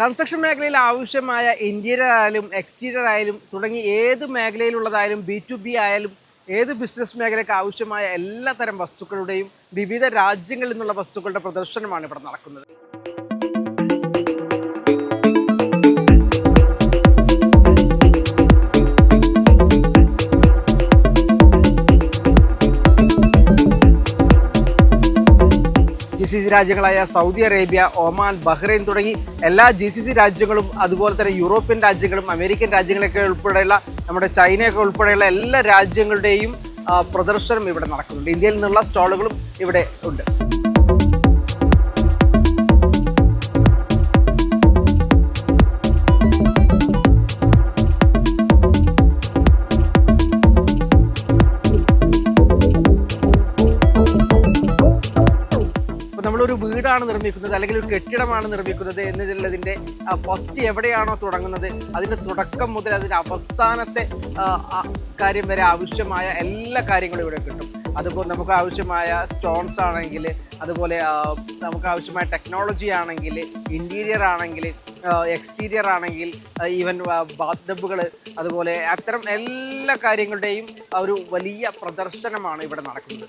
Construction മേഖലയിൽ ആവശ്യമായ interior ആയാലും എക്സ്റ്റീരിയർ ആയാലും തുടങ്ങി ഏത് മേഖലയിലുള്ളതായാലും ബി ടു ബി ആയാലും ഏത് ബിസിനസ് മേഖലയ്ക്ക് ആവശ്യമായ എല്ലാ തരം വസ്തുക്കളുടെയും വിവിധ രാജ്യങ്ങളിൽ നിന്നുള്ള വസ്തുക്കളുടെ പ്രദർശനമാണ് ഇവിടെ നടക്കുന്നത്. ജി സി സി രാജ്യങ്ങളായ സൗദി അറേബ്യ ഒമാൻ ബഹ്റൈൻ തുടങ്ങി എല്ലാ ജി സി സി രാജ്യങ്ങളും അതുപോലെ തന്നെ യൂറോപ്യൻ രാജ്യങ്ങളും അമേരിക്കൻ രാജ്യങ്ങളൊക്കെ ഉൾപ്പെടെയുള്ള നമ്മുടെ ചൈനയൊക്കെ ഉൾപ്പെടെയുള്ള എല്ലാ രാജ്യങ്ങളുടെയും പ്രദർശനം ഇവിടെ നടക്കുന്നുണ്ട്. ഇന്ത്യയിൽ നിന്നുള്ള സ്റ്റാളുകളും ഇവിടെ ഉണ്ട്. വീടാണ് നിർമ്മിക്കുന്നത് അല്ലെങ്കിൽ ഒരു കെട്ടിടമാണ് നിർമ്മിക്കുന്നത് എന്നുള്ളതിന്റെ ഫസ്റ്റ് എവിടെയാണോ തുടങ്ങുന്നത് അതിന്റെ തുടക്കം മുതൽ അതിന്റെ അവസാനത്തെ കാര്യം വരെ ആവശ്യമായ എല്ലാ കാര്യങ്ങളും ഇവിടെ കിട്ടും. അതുപോലെ നമുക്ക് ആവശ്യമായ സ്റ്റോൺസ് ആണെങ്കിൽ അതുപോലെ നമുക്ക് ആവശ്യമായ ടെക്നോളജി ആണെങ്കിൽ ഇന്റീരിയർ ആണെങ്കിൽ എക്സ്റ്റീരിയർ ആണെങ്കിൽ ഈവൻ ബാത്ടബുകൾ അതുപോലെ അത്തരം എല്ലാ കാര്യങ്ങളുടെയും ഒരു വലിയ പ്രദർശനമാണ് ഇവിടെ നടക്കുന്നത്.